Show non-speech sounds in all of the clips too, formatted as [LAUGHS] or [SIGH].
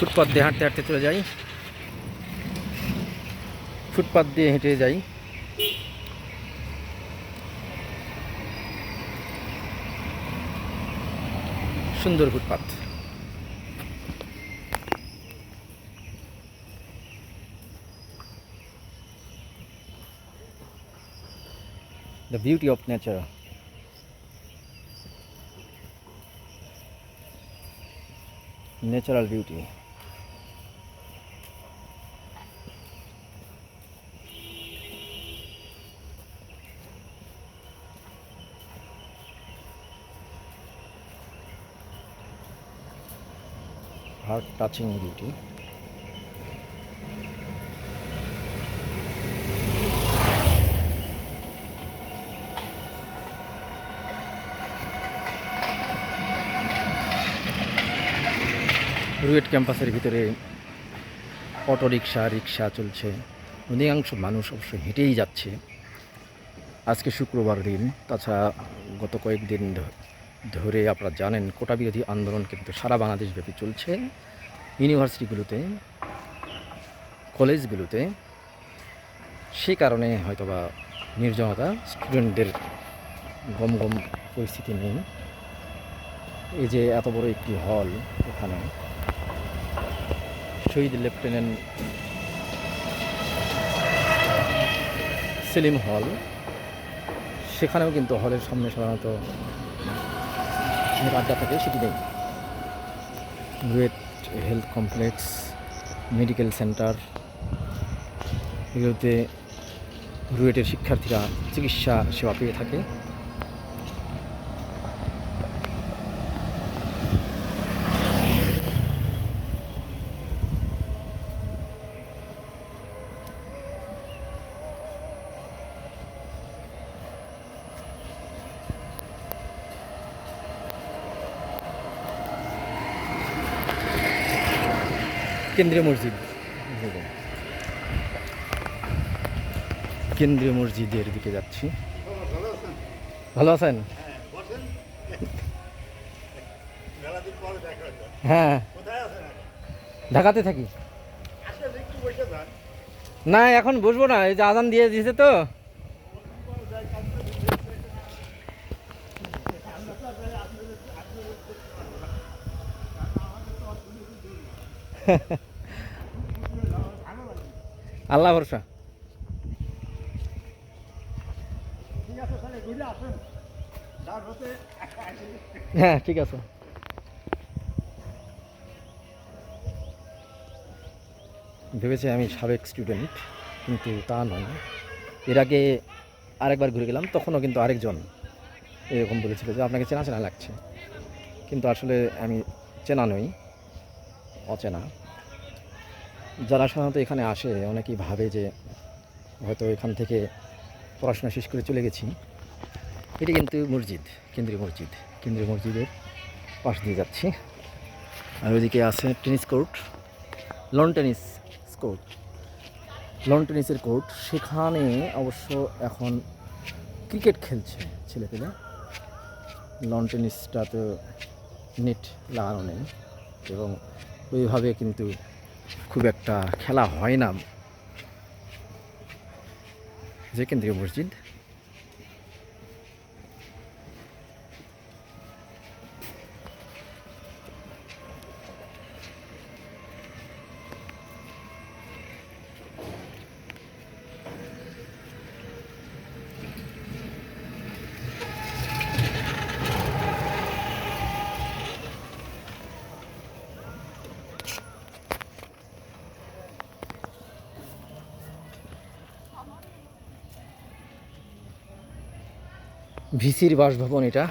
Footpath দিয়ে হাঁটতে হাঁটতে চলে যাই। ফুটপাথ দিয়ে হেঁটে যাই। সুন্দর footpath the beauty of nature. Natural beauty. Heart touching beauty. রুয়েট ক্যাম্পাসের ভিতরে অটো রিক্সা রিক্সা চলছে। অধিকাংশ মানুষ অবশ্য হেঁটেই যাচ্ছে। আজকে শুক্রবার দিন, তাছাড়া গত কয়েকদিন ধ- ধরে আপনারা জানেন কোটা বিরোধী আন্দোলন কিন্তু সারা বাংলাদেশব্যাপী চলছে। ইউনিভার্সিটিগুলোতে, কলেজগুলোতে, সে কারণে হয়তোবা নির্জনতা, স্টুডেন্টদের গম গম পরিস্থিতি নেই। এই যে এত বড় একটি হল এখানে, শহীদ লেফটেন্যান্ট সেলিম হল, সেখানেও কিন্তু হলের সামনে সাধারণত অনেক আড্ডা থাকে, সেটি নেই great health complex medical centre এগুলোতে রুয়েটের শিক্ষার্থীরা চিকিৎসা সেবা পেয়ে থাকে। কেন্দ্রীয় মসজিদ কেন্দ্রীয় মসজিদের দিকে যাচ্ছি ভালো আছেন। হ্যাঁ? ঢাকাতে থাকি। না, এখন বসবো না, এই যে আজান দিয়ে দিয়েছে তো [LAUGHS] আল্লাহ ভরসা। হ্যাঁ ঠিক আছে। ভেবেছি আমি সাবেক স্টুডেন্ট কিন্তু তা নয়। এর আগে আরেকবার ঘুরে গেলাম, তখনও কিন্তু আরেকজন এরকম বলেছিল যে আপনাকে চেনা চেনা লাগছে। কিন্তু আসলে আমি চেনা নই, অচেনা। যারা সাধারণত এখানে আসে, অনেকেই ভাবে যে হয়তো এখান থেকে পড়াশোনা শেষ করে চলে গেছি। এটি কিন্তু মসজিদ, কেন্দ্রীয় মসজিদ। কেন্দ্রীয় মসজিদের পাশ দিয়ে যাচ্ছি। আর ওইদিকে আছে tennis court, lawn tennis court. Lawn টেনিসের court, সেখানে অবশ্য এখন ক্রিকেট খেলছে ছেলেপেলে। লন টেনিসটা তো নেট লাগানো নেই। এবং ওইভাবে কিন্তু খুব একটা খেলা হয় না। যে কেন্দ্রীয় মসজিদ। ভিসির বাসভবন এটা।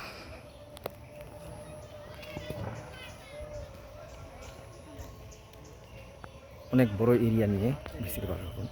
অনেক বড় এরিয়া নিয়ে ভিসির বাসভবন।